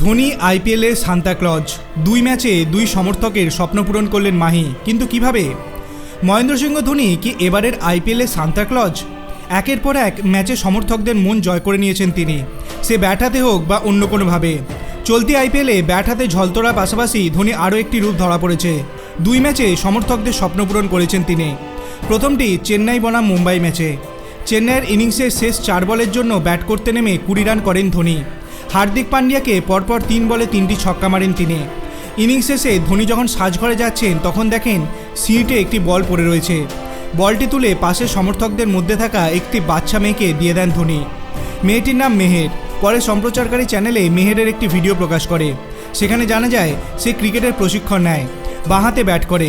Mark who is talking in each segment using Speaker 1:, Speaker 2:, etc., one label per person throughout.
Speaker 1: ধোনি আইপিএলে সান্তাক্লজ দুই ম্যাচে দুই সমর্থকের স্বপ্ন পূরণ করলেন মাহি। কিন্তু কীভাবে? মহেন্দ্র সিংহ ধোনি কি এবারের আইপিএলে সান্তাক্লজ একের পর এক ম্যাচে সমর্থকদের মন জয় করে নিয়েছেন তিনি। সে ব্যাট হাতে হোক বা অন্য কোনোভাবে। চলতি আইপিএলে ব্যাট হাতে ঝলতোড়ার পাশাপাশি ধোনি আরও একটি রূপ ধরা পড়েছে। দুই ম্যাচে সমর্থকদের স্বপ্ন পূরণ করেছেন তিনি। প্রথমটি চেন্নাই বনাম মুম্বাই ম্যাচে। চেন্নাইয়ের ইনিংসের শেষ চার বলের জন্য ব্যাট করতে নেমে কুড়ি রান করেন ধোনি। হার্দিক পান্ডিয়াকে পরপর তিন বলে তিনটি ছক্কা মারেন তিনি। ইনিংস শেষে ধোনি যখন সাজঘরে যাচ্ছেন, তখন দেখেন সিটে একটি বল পড়ে রয়েছে। বলটি তুলে পাশের সমর্থকদের মধ্যে থাকা একটি বাচ্চা মেয়েকে দিয়ে দেন ধোনি। মেয়েটির নাম মেহের। পরে সম্প্রচারকারী চ্যানেলে মেহেরের একটি ভিডিও প্রকাশ করে। সেখানে জানা যায়, সে ক্রিকেটের প্রশিক্ষণ নেয় বাঁহাতে ব্যাট করে।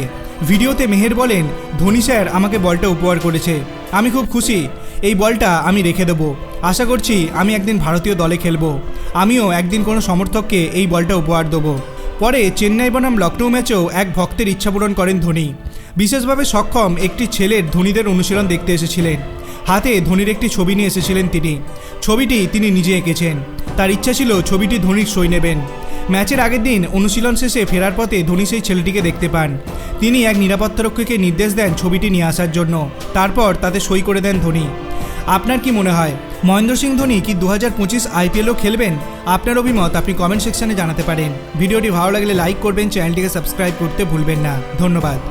Speaker 1: ভিডিওতে মেহের বলেন, ধোনি স্যার, আমাকে বলটা উপহার করেছে। আমি খুব খুশি। এই বলটা আমি রেখে দেবো। আশা করছি আমি একদিন ভারতীয় দলে খেলব। আমিও একদিন কোনো সমর্থককে এই বলটা উপহার দেবো। পরে চেন্নাই বনাম লখনৌ ম্যাচেও এক ভক্তের ইচ্ছা পূরণ করেন ধোনি। বিশেষভাবে সক্ষম একটি ছেলের ধোনিদের অনুশীলন দেখতে এসেছিলেন। হাতে ধোনির একটি ছবি নিয়ে এসেছিলেন তিনি। ছবিটি তিনি নিজে এঁকেছেন। তার ইচ্ছা ছিল ছবিটি ধোনির সই নেবেন। ম্যাচের আগের দিন অনুশীলন শেষে ফেরার পথে ধোনি সেই ছেলেটিকে দেখতে পান। তিনি এক নিরাপত্তারক্ষীকে নির্দেশ দেন ছবিটি নিয়ে আসার জন্য। তারপর তাতে সই করে দেন ধোনি। আপনার কি মনে হয়? মহেন্দ্র সিং ধোনি কি দু হাজার পঁচিশ আইপিএলও খেলবেন? আপনার অভিমত আপনি কমেন্ট সেকশনে জানাতে পারেন। ভিডিওটি ভালো লাগলে লাইক করবেন চ্যানেলটিকে সাবস্ক্রাইব করতে ভুলবেন না। ধন্যবাদ।